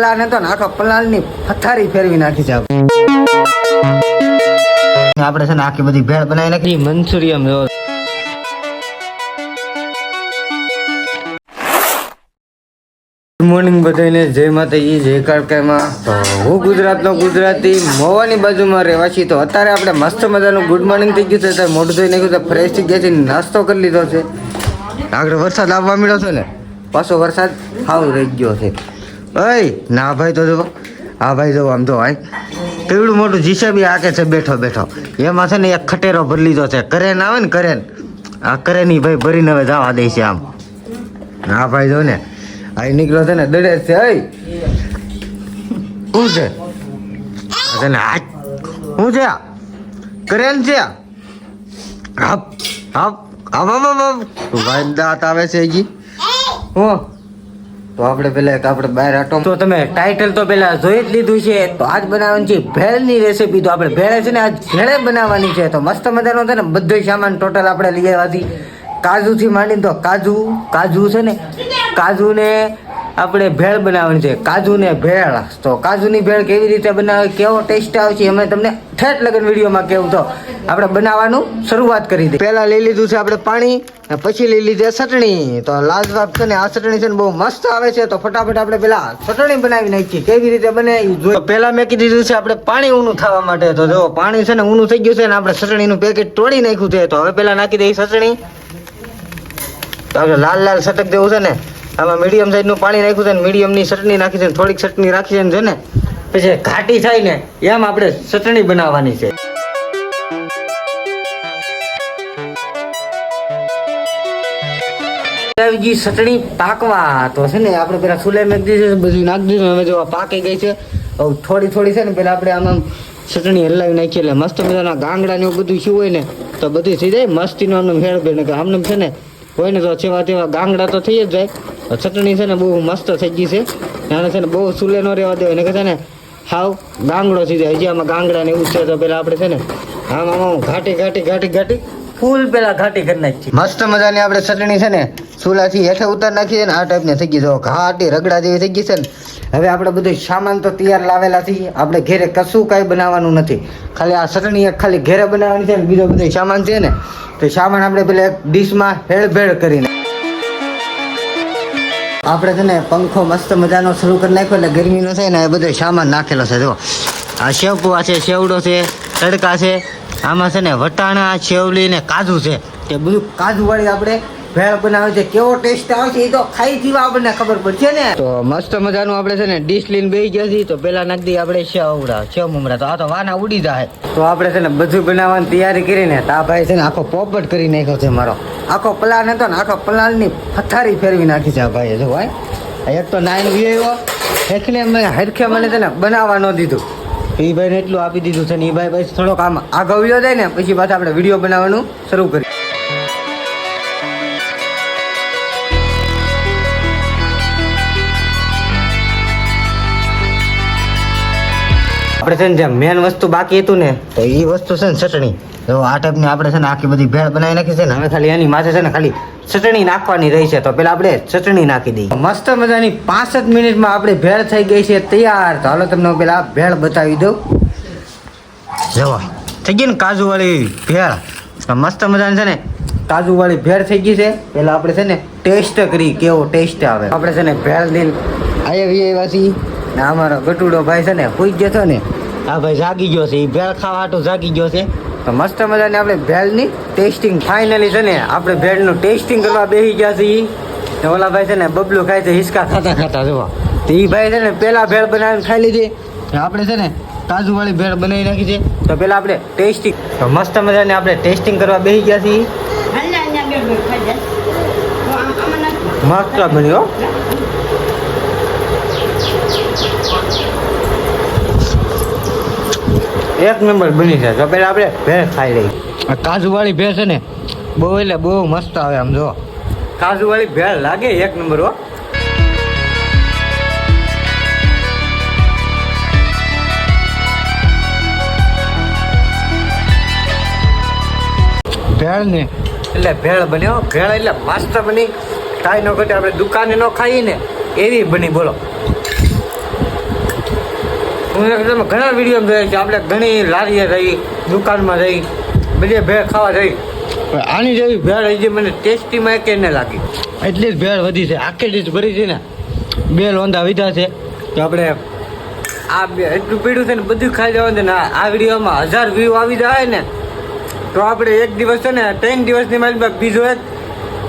પલાળ હતો ને આખો પલાળની પથારી ફેરવી નાખી છે આપણે. આપણે છે ને આખી બધી ભેળ બનાવી નાખી. મંચુરિયમ જો ગુડ મોર્નિંગ બધાને જય માતાજી જય કાળકામાં. તો હું ગુજરાતનો ગુજરાતી મોવાની બાજુમાં રહેવાસી. તો અત્યારે આપણે મસ્ત મજાનું ગુડ મોર્નિંગ થઈ ગયું છે. અત્યારે મોઢું ધોઈ નાખ્યું તો ફ્રેશ થઈ ગયા છે. નાસ્તો કરી લીધો છે. આગળ વરસાદ આવવા મળ્યો છે ને? પાછો વરસાદ સાવ રહી ગયો છે. ઓય ના ભાઈ તો જો હા ભાઈ જો આમ તો ભાઈ કેવડું મોટું જીસેબી આકે છે, બેઠો બેઠો. એમાં છે ને એક ખટેરો ભરી લીધો છે. કરેન આવે ને, કરેન. આ કરેની ભાઈ ભરીને હવે જવા દે છે આમ. હા ભાઈ જો ને અહીં નીકળ્યો છે ને, દડે છે, અય. શું છે? આ છે ને હાચ શું છે? કરેન છે હપ હપ હપ હપ હપ. ભાઈ દાંત આવે છે હજી? હું. તો આપણે પેલા એક આપણે બહાર આટો તો તમે ટાઇટલ તો પેલા જોઈ જ લીધું છે. તો આજ બનાવવાની છે ભેળની રેસીપી તો આપણે ભેળ છે ને આજ ભેળે બનાવવાની છે. તો મસ્ત મજાનો છે ને બધો સામાન ટોટલ આપણે લઈ આવ્યા કાજુથી માંડીને તો કાજુ કાજુ છે ને કાજુને આપણે ભેળ બનાવવાની છે. કાજુ ને ભેળ. તો કાજુની ભેળ કેવી રીતે બનાવે, કેવો ટેસ્ટ આવે છે અમે તમને ઠેઠ લગન વિડીયોમાં કેવું તો. આપણે બનાવવાનું શરૂઆત કરી દઈએ. પહેલા લઈ લીધું છે આપણે પાણી પછી લઈ લીધી ચટણી. તો લાજવાબ છે ને, આ ચટણી છે ને બહુ મસ્ત આવે છે. તો ફટાફટ આપણે પેલા ચટણી બનાવી નાખીએ. કેવી રીતે બને એ જોઈએ પહેલા મેં કીધું દીધું છે આપણે પાણી ઊનું થવા માટે. તો જો પાણી છે ને ઊનું થઈ ગયું છે ને, આપણે ચટણીનું પેકેટ તોડી નાખ્યું છે. તો હવે પેલા નાખી દઈએ ચટણી. તો આપણે લાલ લાલ સટક જેવું છે ને. આમાં મીડિયમ સાઈઝનું પાણી નાખ્યું છે ને મીડિયમની ચટણી નાખી છે ને થોડીક ચટણી રાખી છે ને પછી ઘાટી થાય ને એમ આપણે ચટણી બનાવવાની છે. આવી ચટણી પાકવા તો છે ને આપણે પેલા ચૂલે મેક દીધું છે, બધું નાખી દીધું હવે જો પાકી ગઈ છે થોડી થોડી છે ને પેલા આપણે આમાં ચટણી હલાવી નાખીએ એટલે મસ્ત મજાના ગાંગડા ને એવું બધું શું હોય ને તો બધું થઈ જાય, મસ્તીનું આમ ભેળ ભેળ કે આમને છે ને હોય ને તો જેવા તેવા ગાંગડા તો થઈ જ જાય. ચટણી છે ને બહુ મસ્ત થઈ ગઈ છે. અને છે ને બહુ ચૂલે ન રહેવા દેવાય. ને કે છે ને હાવ ગાંગડો થઈ જાય. હજી આમાં ગાંગડા ને એવું છે તો પેલા આપણે છે ને આમ આમ ઘાટી ઘાટી ઘાટી ઘાટી ફૂલ પેલા ઘાટી કરી નાખી. મસ્ત મજાની આપણે ચટણી છે ને, ચૂલાથી હેઠે ઉતાર નાખીએ ને, આ ટાઈપની થઈ ગઈ જો ઘાટી રગડા જેવી થઈ ગઈ છે ને, હવે આપણે બધું સામાન તો તૈયાર લાવેલા છીએ. આપણે ઘેરે કશું કાંઈ બનાવવાનું નથી. ખાલી આ ચટણી એક ખાલી ઘેરે બનાવવાની છે ને, બીજો બધો સામાન છે ને, તો સામાન આપણે પેલા એક ડીશમાં હેળભેળ કરીને. આપણે છે ને, પંખો મસ્ત મજાનો શરૂ કરી નાખ્યો એટલે ગરમીનો છે ને, એ બધો સામાન નાખેલો છે. જો, આ સેવપુઆ છે સેવડો છે, તડકા છે આમાં છે ને વટાણા સેવલી ને કાજુ છે. તે બધું કાજુ વાળી આપણે ભેળ બનાવે છે. કેવો ટેસ્ટ આવે છે એ તો ખાઈ જીવા આપણને ખબર પડશે ને. તો મસ્ત મજાનું આપણે છે ને ડીશ લઈને બેસી ગયા છીએ. તો પેલા નાખી દઈએ આપણે સેવ મમરા. તો આ તો વાના ઉડી જાય. તો આપણે છે ને બધું બનાવવાની તૈયારી કરીને તો આ ભાઈ છે ને આખો પોપટ કરી નાખ્યો છે મારો. આખો પ્લાન હતો ને આખો પ્લાનની પથારી ફેરવી નાખી છે આ ભાઈએ. જો ભાઈ એક તો નાઈન વી એટલે મેં હરખે મને છે ને બનાવવા ન દીધું. એ ભાઈને એટલું આપી દીધું છે ને એ ભાઈ પછી થોડોક આમ આગળ વયો જાય ને, પછી પાછા આપણે વીડિયો બનાવવાનું શરૂ કરી આપણે છે ને જે મેન વસ્તુ બાકી હતું ને, તો એ વસ્તુ છે ને ચટણી. જો આ ટાઈપની આપણે છે ને આખી બધી ભેળ બનાવી નાખી છે ને હવે ખાલી એની માથે છે ને ખાલી ચટણી નાખવાની રહી છે. તો પેલા આપણે ચટણી નાખી દઈએ. મસ્ત મજાની પાંચ જ મિનિટમાં આપણે ભેળ થઈ ગઈ છે તૈયાર. તો હાલો તમને પેલા ભેળ બતાવી દઉં. જવો થઈ ગઈ ને કાજુવાળી ભેળ. મસ્ત મજાની છે ને કાજુવાળી ભેળ થઈ ગઈ છે. પેલા આપણે છે ને ટેસ્ટ કરી કેવો ટેસ્ટ આવે. આપણે છે ને ભેળ દિન આવી આવ્યા છીએ. ને અમારો ગટુડો ભાઈ છે ને હોઈ ગયો ને. આ ભાઈ જાગી ગયો છે. એ ભેળ ખાવા જાગી ગયો છે. તો મસ્ત મજાની આપણે ભેળની ટેસ્ટિંગ ફાઇનલી છે ને આપણે ભેળનું ટેસ્ટિંગ કરવા બેસી ગયા છીએ. ને ઓલા ભાઈ છે ને બબલું ખાય છે હિસકા ખાતા ખાતા જોવા તો એ ભાઈ છે ને પેલા ભેળ બનાવીને ખાઈ લીધી. આપણે છે ને કાજુ વાળી ભેળ બનાવી નાખી છે. તો પેલા આપણે ટેસ્ટિંગ તો મસ્ત મજાની આપણે ટેસ્ટિંગ કરવા બેસી ગયા છીએ. મસ્ત બની એક નંબર બની છે. તો પેલા આપણે ભેંસ ખાઈ લઈ કાજુવાળી ભેંસ છે ને બહુ એટલે બહુ મસ્ત આવે આમ જો. કાજુવાળી ભેળ લાગે એક નંબર હો. ભેળ ને. એટલે ભેળ બન્યો ભેળ એટલે મસ્ત બની. કાંઈ ન ઘટે આપણે દુકાને ન ખાઈએ ને એવી બની બોલો. હું તમે ઘણા વીડિયો જોયા છે આપણે ઘણી લારીએ રહી દુકાનમાં રહી બધી ભેળ ખાવા રહી. પણ આની જેવી ભેળ હજી મને ટેસ્ટીમાં કે ન લાગી. એટલી જ ભેળ વધી છે. આખી ડીશ ભરી છે ને. બે લોંધા વીધા છે. તો આપણે આ બે એટલું પીડ્યું છે ને બધું ખાઈ જવાનું છે ને આ આ વિડીયોમાં હજાર વ્યૂ આવી જાય ને તો આપણે એક દિવસ છે ને ત્રણ દિવસની મારી બીજો એક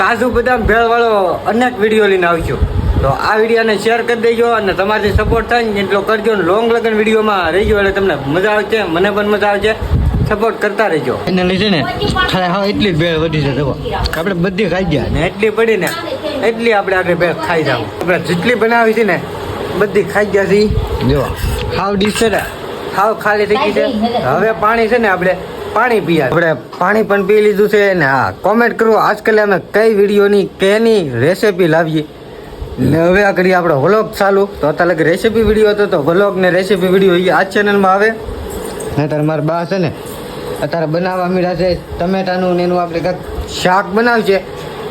કાજુ બદામ ભેળવાળો અનેક વીડિયો લઈને આવશું તો આ વિડીયોને શેર કરી દેજો અને તમારાથી સપોર્ટ થાય ને એટલો કરજો ને લોંગ લગન વિડીયોમાં રહીજો એટલે તમને મજા આવશે મને પણ મજા આવશે. સપોર્ટ કરતા રહેજો. એને લીધે ને હા એટલી જ ભેળ વધી છે જુઓ. આપણે બધી ખાઈ ગયા. ને એટલી પડી ને એટલી આપણે આગળ ભેળ ખાઈ જાવ આપણે જેટલી બનાવી છે ને બધી ખાઈ ગયા છે જો હાવ ડીશ છે ને. હાવ ખાલી થઈ ગઈ છે. હવે પાણી છે ને આપણે પાણી પીયા આપણે પાણી પણ પી લીધું છે ને હા કોમેન્ટ કરો. આજકાલ અમે કઈ વિડીયોની કેની રેસીપી લાવીએ? ને હવે આ કરીએ આપણો વ્લોગ ચાલુ. તો અત્યારે રેસીપી વીડિયો હતો તો વ્લોગ ને રેસીપી વીડિયો એ આ ચેનલમાં આવે. નહીતર મારા બા છે ને અત્યારે બનાવવા મીડા છે ટમેટાનું ને એનું આપણે કંઈક શાક બનાવશે.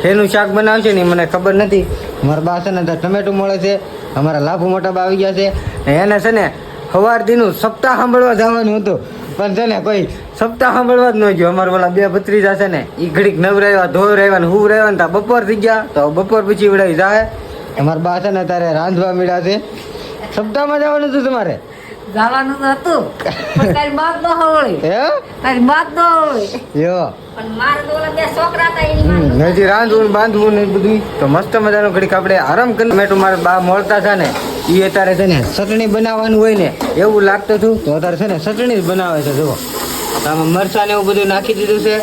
એનું શાક બનાવશે ને એ મને ખબર નથી. મારા બા છે ને અત્યારે ટમેટું મળે છે અમારા લાભુ મોટા બા આવી ગયા છે. ને એને છે ને સવાર દીનું સપ્તાહ સાંભળવા જવાનું હતું. પણ છે ને કોઈ સપ્તાહ સાંભળવા જ ન ગયો. અમારે ઓલા બે ભત્રીજા છે ને એ ઘડીક નવરાવ્યા ધોવરાવ્યા ને હું રહેવા ને બપોર થઈ ગયા. તો બપોર પછી વડાવી જાય. અમારા બા છે ને અત્યારે રાંધવા મીડા છે. સપ્તાહમાં જવાનું હતું તમારે? જવાનું તો પણ તારી બાપ ન હવળી. હે? તારી બાપ ન હવળી. યો. પણ મારે બે છોકરા હતા એની રાંધવું બાંધવું ને બધું તો મસ્ત મજાનો ઘડીક આપણે આરામ કરી મેં તો મારા બા મળતા છે ને એ અત્યારે છે ને ચટણી બનાવવાનું હોય ને એવું લાગતું હતું. તો અત્યારે છે ને ચટણી જ બનાવે છે જુઓ. આમાં મરચાં ને એવું બધું નાખી દીધું છે.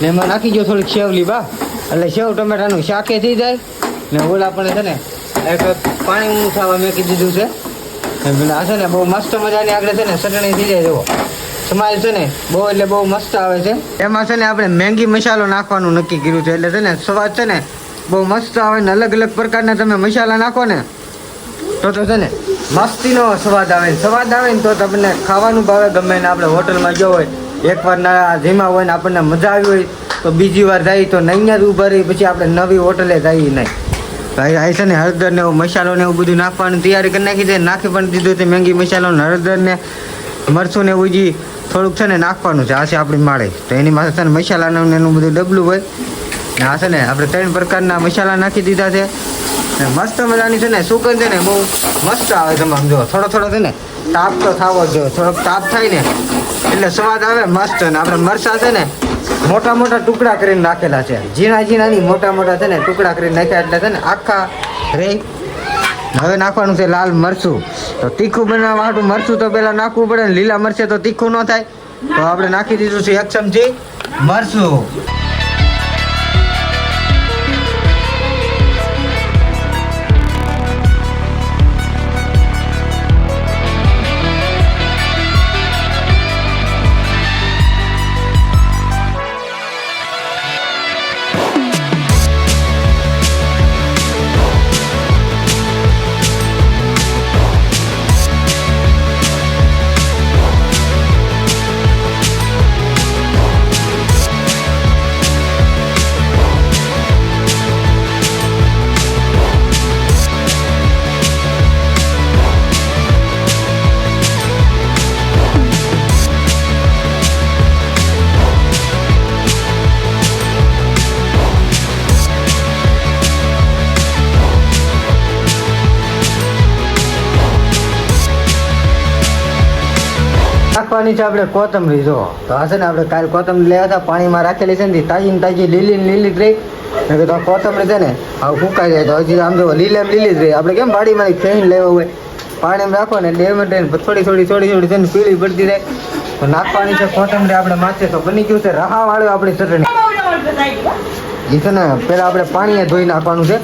ને એમાં નાખી દો થોડીક સેવલી બા. એટલે સેવ ટમેટાનું શાકે થઈ જાય. ને ઓલા પણ છે ને એક પાણી ઊંઘ થવા મેકી દીધું છે. પેલા છે ને બહુ મસ્ત મજાની આગળ છે ને ચટણી થઈ જાય, જુઓ. સ્માઈલ છે ને બહુ એટલે બહુ મસ્ત આવે છે. એમાં છે ને આપણે મેંગી મસાલો નાખવાનું નક્કી કર્યું છે. એટલે છે ને સ્વાદ છે ને બહુ મસ્ત આવે ને અલગ અલગ પ્રકારના તમે મસાલા નાખો ને, તો તો છે ને મસ્તીનો સ્વાદ આવે ને. સ્વાદ આવે ને તો તમને ખાવાનું ભાવે, ગમે ને આપણે હોટલમાં ગયો હોય, એકવાર ના ધીમા હોય ને આપણને મજા આવી હોય, તો બીજી વાર જાય તો નહીં જ ઊભા રહી, પછી આપણે નવી હોટલે જઈએ નહીં. ભાઈ, આ છે ને હળદર ને એવું મસાલો ને એવું બધું નાખવાની તૈયારી કરી નાખી છે. નાખી પણ દીધું છે મેંગી મસાલો ને હળદર ને મરચું ને એવું થોડુંક છે ને નાખવાનું છે. આ છે આપણી માળે. તો એની માથે છે ને મસાલાનું એનું બધું ડબલું હોય. ને આ છે ને આપણે ત્રણ પ્રકારના મસાલા નાખી દીધા છે. ને મસ્ત મજાની છે ને સુગંધ છે ને બહુ મસ્ત આવે તમે સમજો થોડો થોડો છે ને તાપ તો થવો જ જોઈએ. થોડોક તાપ થાય ને એટલે સ્વાદ આવે મસ્ત. ને આપણે મરચા છે ને મોટા મોટા ટુકડા કરીને નાખેલા છે. ઝીણા ઝીણાની મોટા મોટા છે ને ટુકડા કરીને નાખ્યા એટલે છે ને આખા રે હવે નાખવાનું છે લાલ મરચું. તો તીખું બનાવવા હાટું મરચું તો પહેલાં નાખવું પડે ને લીલા મરચે તો તીખું ન થાય. તો આપણે નાખી દીધું છે એક ચમચી મરચું. નાખવાની છે આપણે કોથમરી, જો. તો હશે ને આપણે કાલ કોથમરી લેવા હતા, પાણીમાં રાખેલી છે ને તાજી ને તાજી, લીલી ને લીલી જ રહી. ને કીધું કોથમરી છે ને, આવું ફૂંકાઈ જાય તો હજી આમ જો લીલે લીલી જ રહી. આપણે કેમ બાડીમાં ખેઈને લેવા હોય? પાણીમાં રાખો ને ડેમ થોડી થોડી થોડી થોડી છે ને પીળી પડતી રહે. તો નાખવાની છે કોથમરી આપણે માથે, તો બની ગયું છે રાહા વાળું આપણી ચટણી. એ છે ને પહેલાં આપણે પાણીએ ધોઈ નાખવાનું છે.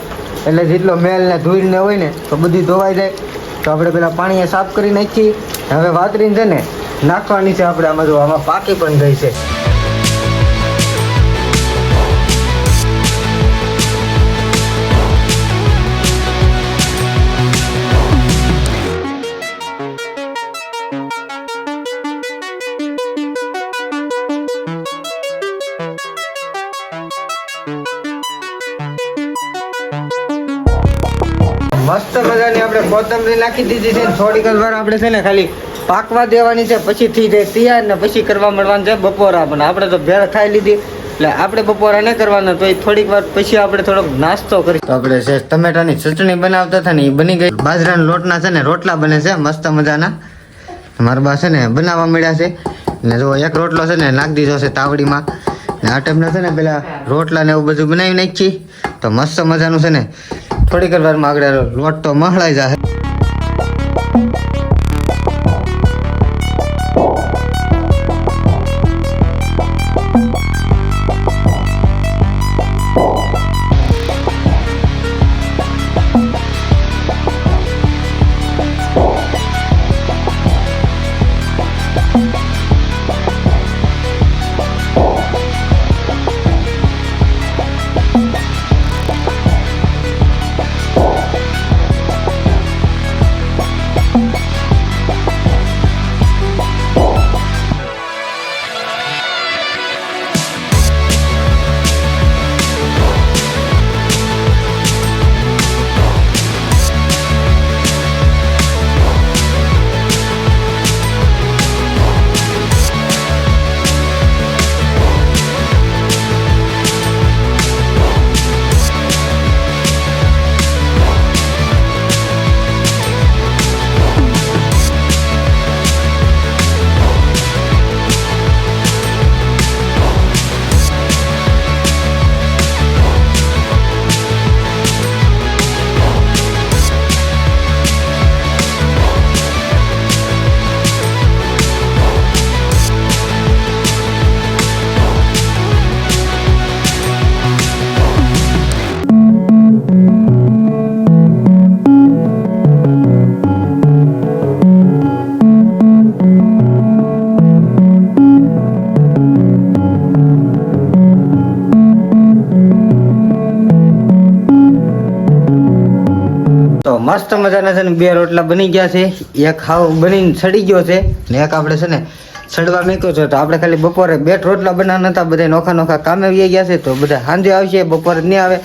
એટલે જેટલો મેલ ને ધોઈ ને હોય ને, તો બધી ધોવાઈ જાય. તો આપણે પેલા પાણીએ સાફ કરી નાખી હવે વાતરીને છે ને નાખવાની છે આપણે આમાં જો આમાં પાકી પણ ગઈ છે. મસ્ત મજાની આપણે કોથમરી નાખી દીધી છે થોડીક વાર આપણે છે ને ખાલી પાકવા દેવાની છે, પછી થઈ જાય, તૈયાર ને પછી કરવા મળવાનું છે બપોરા પણ આપણે તો ભેળ ખાઈ લીધી, એટલે આપણે બપોરા નહીં કરવાના, તો થોડીક વાર પછી આપણે થોડોક નાસ્તો કરી તો આપણે છે ટમેટાની ચટણી બનાવતા હતા ને, એ બની ગઈ. બાજરાના લોટના છે ને, રોટલા બને છે, મસ્ત મજાના. મારા બા છે ને, બનાવવા મળ્યા છે. ને જો એક રોટલો છે ને, નાખી દીધો છે તાવડીમાં. ને આ ટાઈમના છે ને, પેલા રોટલા ને એવું બધું બનાવી નાખી. તો મસ્ત મજાનું છે ને, થોડીક વારમાં આગળ લોટ તો મહળાઈ જાય મસ્ત મજાના છે ને બે રોટલા બની ગયા છે. એક હાવ બનીને સડી ગયો છે. ને એક આપણે છે ને સડવા મૂક્યો છે. તો આપણે ખાલી બપોરે બે રોટલા બનાવવાના હતા. બધા નોખા નોખા કામે આવી ગયા છે. તો બધા સાંજે આવશે, બપોરે નહીં આવે.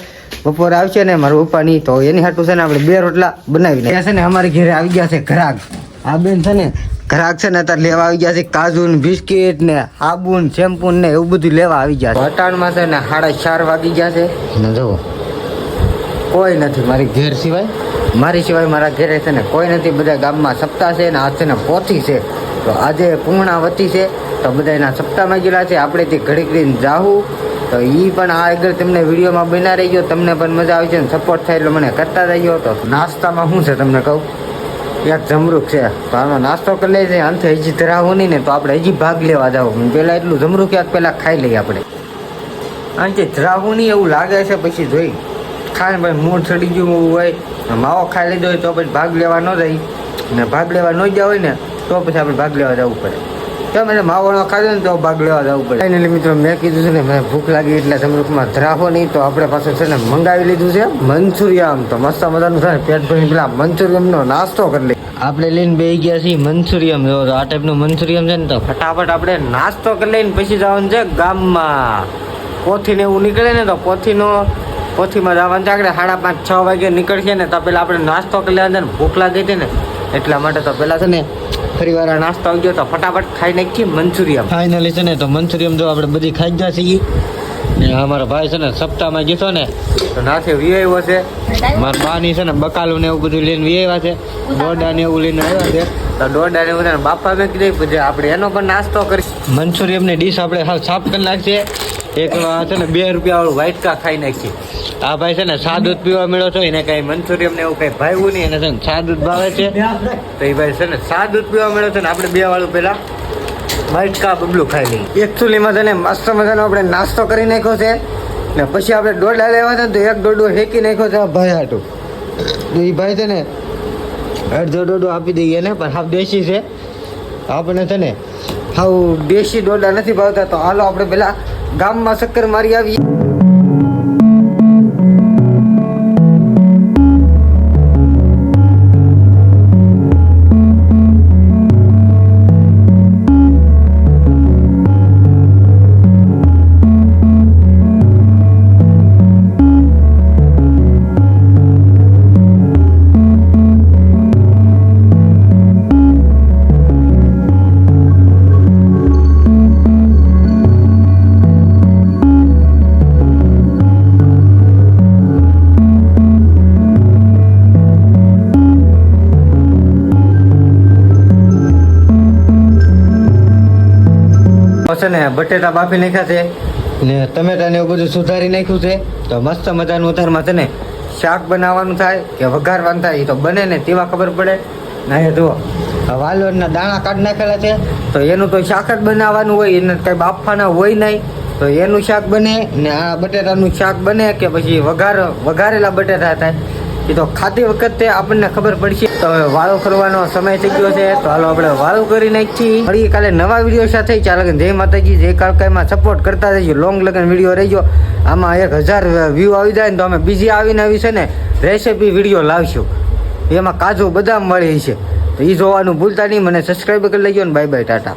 બપોરે આવશે ને મારા પપ્પા તો એની હાટું છે ને આપણે બે રોટલા બનાવી ગયા છે ને અમારે ઘરે આવી ગયા છે ઘરાક આ બેન છે ને ઘરાક છે ને અત્યારે લેવા આવી ગયા છે. કાજુ ને બિસ્કિટ ને સાબુ ને શેમ્પુ ને એવું બધું લેવા આવી ગયા છે. અટાણમાં છે ને સાડા ચાર વાગી ગયા છે. ને જુઓ. કોઈ નથી મારી ઘેર સિવાય. મારી સિવાય મારા ઘેરે છે ને કોઈ નથી. બધા ગામમાં સપ્તાહ છે ને આજે ને પોથી છે. તો આજે પૂર્ણાવતી છે. તો બધા એના સપ્તાહમાં ગયેલા છે. આપણે તે ઘડી ઘડીને જાવું તો એ પણ આ આગળ તમને વિડીયોમાં બના રહી ગયો તમને પણ મજા આવી છે ને સપોર્ટ થાય એટલે મને કરતા રહ્યો તો નાસ્તામાં શું છે તમને કહું? યાર જમરૂક છે. તો આનો નાસ્તો કરી લઈએ છે અંતે હજી ધરાવું નહીં ને તો આપણે હજી ભાગ લેવા જાવ પહેલાં એટલું જમરૂક યાદ પહેલાં ખાઈ લઈએ આપણે અંતે ધરાવું નહીં એવું લાગે છે. પછી જોઈ. ખાને ભાઈ મૂળ ચડી ગયું હોય માવો ખાઈ લીધો હોય તો પછી ભાગ લેવા ન જાય. ને ભાગ લેવા ન ગયા હોય ને, તો પછી આપણે ભાગ લેવા જવું પડે. તો મને માવો ન ખાધો ને તો ભાગ લેવા જવું પડે. ફાઇનલી મિત્રો, મેં કીધું છે ને, મને ભૂખ લાગી એટલે સમૃદ્ધમાં ધરાવો નહીં, તો આપણે પાસે છે ને, મંગાવી લીધું છે મંચુરિયમ તો મસ્ત મજાનું છે ને, પેટ ભરીને પેલા મંચુરિયમનો નાસ્તો કરી લઈએ. આપણે લઈને બે ગયા છીએ મંચુરિયમ જો આ ટાઈપનું મંચુરિયમ છે ને, તો ફટાફટ આપણે નાસ્તો કરી લઈને પછી જવાનું છે ગામમાં. પોથીને એવું નીકળે ને, તો પોથીનો પોથીમાં જવાનું છે આપણે સાડા પાંચ છ વાગે નીકળશે ને તો પેલા આપણે નાસ્તો કરી લેવા ને ભૂખ લાગી હતી ને એટલા માટે તો પેલા છે ને ફરી વાર નાસ્તો આવી ગયો તો ફટાફટ ખાઈ નાખીએ મંચુરિયમ ફાઇનલી છે ને તો મંચુરિયમ જો આપણે બધી ખાઈ ગયા છીએ ને અમારા ભાઈ છે ને સપ્તાહમાં ગયો ને તો નાથે વીઆઈવો છે. મારા બાની છે ને બકાલું ને એવું બધું લઈને વીઆઈવા છે. દોડા ને એવું લઈને આવ્યા છે. તો દોડા ને એવું બાપા મેં કીધું પછી આપણે એનો પણ નાસ્તો કરી મંચુરિયમની ડીશ આપણે સાફ કરી નાખીએ. એક છે ને બે રૂપિયા વાળું વાઇટકા ખાઈ નાખીએ. આ ભાઈ છે ને સા દૂધ પીવા મળ્યો છે, એને કઈ મંચુરિયમ ને એવું કઈ ભાવ્યું નહીં, એને છે ને સા દૂધ ભાવે છે. તો એ ભાઈ છે ને સા દૂધ પીવા મળ્યો છે ને, આપણે બે વાળું પેલા વ્હાઈટ બબલું ખાઈ લઈએ. એકચુલીમાં છે ને મસ્ત મજાનો આપણે નાસ્તો કરી નાખ્યો છે. ને પછી આપણે દોડા લેવા છે ને, તો એક દોડો હેકી નાખ્યો છે ભાઈ હાટું. તો એ ભાઈ છે ને અડધો દોડો આપી દઈએ ને પણ હાફ દેશી છે. આપણે છે ને હાવ દેશી દોડા નથી ભાવતા, તો હાલો આપણે પેલા ગામમાં ચક્કર મારી આવીએ. છે ને, બટેટા બાફી નાખ્યા છે. ને ટમેટા ને એવું બધું સુધારી નાખ્યું છે. તો મસ્ત મજાનું ઉધારમાં છે ને, શાક બનાવવાનું થાય કે વઘારવાનું થાય એ તો બને ને, તેવા ખબર પડે. ના એ જુઓ વાલોરના દાણા કાઢી નાખેલા છે. તો એનું તો શાક જ બનાવવાનું હોય, એને કંઈ બાફવાના હોય નહીં. તો એનું શાક બને ને આ બટેટાનું શાક બને કે પછી વઘાર, વઘારેલા બટેટા થાય. એ તો ખાતી વખતે આપણને ખબર પડશે. તો હવે વાળો કરવાનો સમય થઈ ગયો છે, તો હાલો આપણે વાળો કરી નાખીએ. મળીએ કાલે નવા વીડિયો સાથે ચાલો જય માતાજી, જય કાળકાઈમાં સપોર્ટ કરતા રહીજો લોંગ લગન વીડિયો રહીજો. આમાં એક હજાર વ્યૂ આવી જાય ને તો અમે બીજી આવીને આવી છે ને રેસીપી વીડિયો લાવશું. એમાં કાજુ બદામ મળી છે. તો એ જોવાનું ભૂલતા નહીં, મને સબસ્ક્રાઈબ કરી લેજો ને બાય બાય ટાટા.